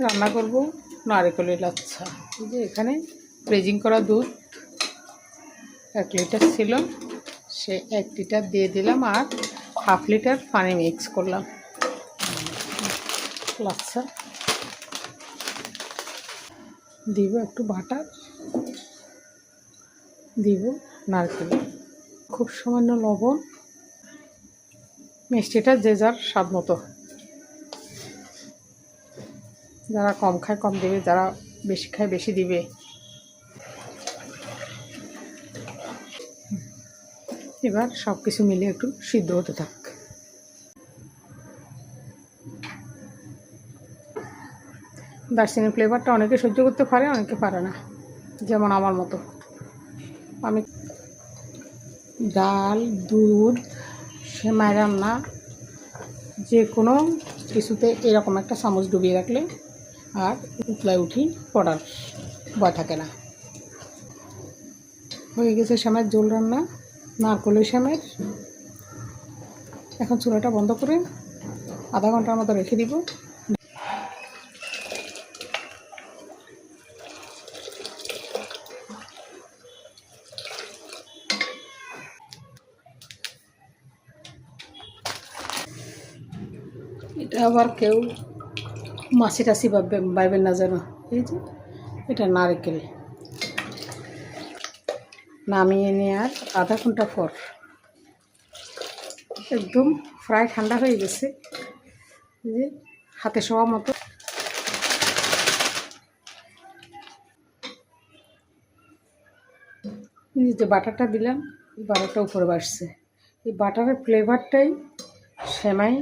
রান্না করব নারিকেলের লাচ্ছা এই যে এখানে ফ্রিজিং করা দুধ, এক লিটার ছিল, সে এক লিটার দিয়ে দিলাম আর হাফ লিটার পানি মিক্স করলাম। লাচ্ছা দিব একটু বাটার, দিব নারকেল। খুব সামান্য লবণ, মিষ্টিটা যে যার স্বাদ মতো। যারা কম খায়, কম দেবে, যারা বেশি খায়, বেশি দিবে। এবার সব কিছু মিলে একটু সিদ্ধ হতে থাক। দার্চিনির ফ্লেভারটা অনেকে সহ্য করতে পারে, অনেকে পারে না। যেমন আমার মতো। আমি ডাল, দুধ সেমাই রান্না, যে কোনো কিছুতে এরকম একটা চামচ ডুবিয়ে রাখলে আর উতলায় উঠি পড়ার ভয় থাকে না। হয়ে গেছে শ্যামের জোল রান্না নারকলের শ্যামের। এখন চুলাটা বন্ধ করে আধা ঘণ্টার মতো রেখে দিব। এটা আবার কেউ মাছি টাছি ভাববে ভাইবেন না যেন এই যে, এটা নারকেল। নামিয়ে নেওয়ার আধা ঘণ্টা পর একদম ফ্রাই ঠান্ডা হয়ে গেছে। যে, হাতে শোয়া মতো। যে বাটারটা দিলাম, এই বাটারটা উপরে বাসছে এই বাটারের ফ্লেভারটাই সেমাই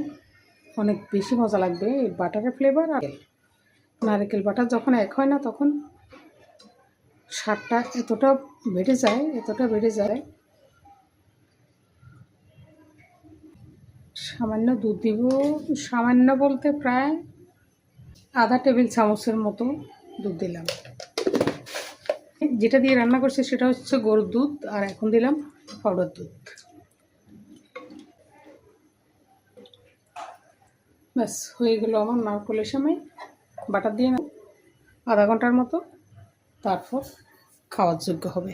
অনেক বেশি মজা লাগবে এই বাটারের ফ্লেভার আর নারকেল বাটার যখন এক হয় না তখন স্বাদটা এতটা বেড়ে যায়, এতটা বেড়ে যায়। সামান্য দুধ দিব, সামান্য বলতে প্রায় আধা টেবিল চামচের মতো দুধ দিলাম। যেটা দিয়ে রান্না করছি সেটা হচ্ছে গরুর দুধ, আর এখন দিলাম পাউডার দুধ। ব্যাস, হয়ে গেলো আমার নারকলের সময় বাটার দিয়ে আধা ঘণ্টার মতো তারপর খাওয়ার যোগ্য হবে